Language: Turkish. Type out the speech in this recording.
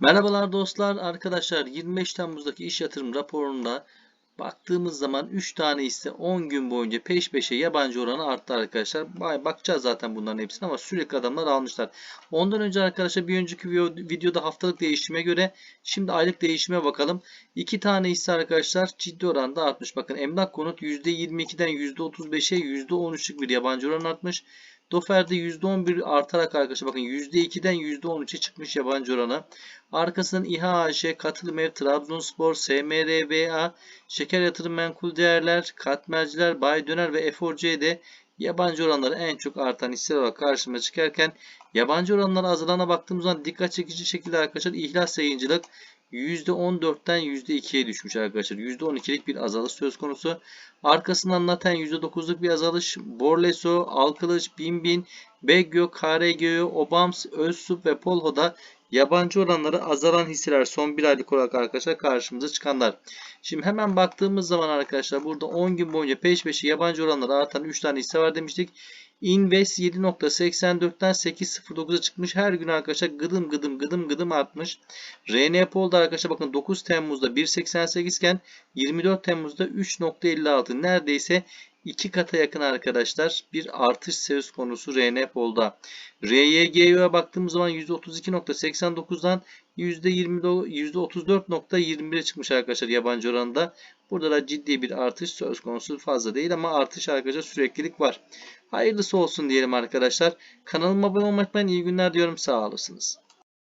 Merhabalar dostlar, arkadaşlar 25 Temmuz'daki iş yatırım raporunda baktığımız zaman 3 tane hisse 10 gün boyunca peş peşe yabancı oranı arttı arkadaşlar. Bakacağız zaten bunların hepsine ama sürekli adamlar almışlar. Ondan önce arkadaşlar bir önceki video- videoda haftalık değişime göre şimdi aylık değişime bakalım. 2 tane hisse arkadaşlar ciddi oranda artmış. Bakın emlak konut %22'den %35'e %13'lük bir yabancı oran artmış. Dofer'de %11 artarak arkadaşlar bakın %2'den %13'e çıkmış yabancı oranı. Arkasından İHA AŞ, Katılım Ev, Trabzonspor, SMRBA, Şeker Yatırım Menkul Değerler, Katmerciler, Bay Döner ve Efor-C'de yabancı oranları en çok artan hisseler olarak karşıma çıkarken yabancı oranları azalana baktığımız zaman dikkat çekici şekilde arkadaşlar ihlas yayıncılık %14'ten %2'ye düşmüş arkadaşlar. %12'lik bir azalış söz konusu. Arkasından Naten %9'luk bir azalış. Borleso, Alkılıç, Binbin, Begyo, KRGO, Obams, Özsup ve Polho'da yabancı oranları azalan hisseler son bir aylık olarak arkadaşlar karşımıza çıkanlar. Şimdi hemen baktığımız zaman arkadaşlar burada 10 gün boyunca peş peşe yabancı oranları artan 3 tane hisse var demiştik. Invest 7.84'ten 8.09'a çıkmış. Her gün arkadaşlar gıdım gıdım gıdım gıdım artmış. RN Pol'da arkadaşlar bakın 9 Temmuz'da 1.88 iken 24 Temmuz'da 3.56 neredeyse 2 kata yakın arkadaşlar bir artış söz konusu RN Pol'da. RYGO'ya baktığımız zaman %32.89'dan %34.21'e çıkmış arkadaşlar yabancı oranında. Burada da ciddi bir artış söz konusu fazla değil ama artış arkadaşlar süreklilik var. Hayırlısı olsun diyelim arkadaşlar. Kanalıma abone olmayı unutmayın. İyi günler diyorum. Sağ olasınız.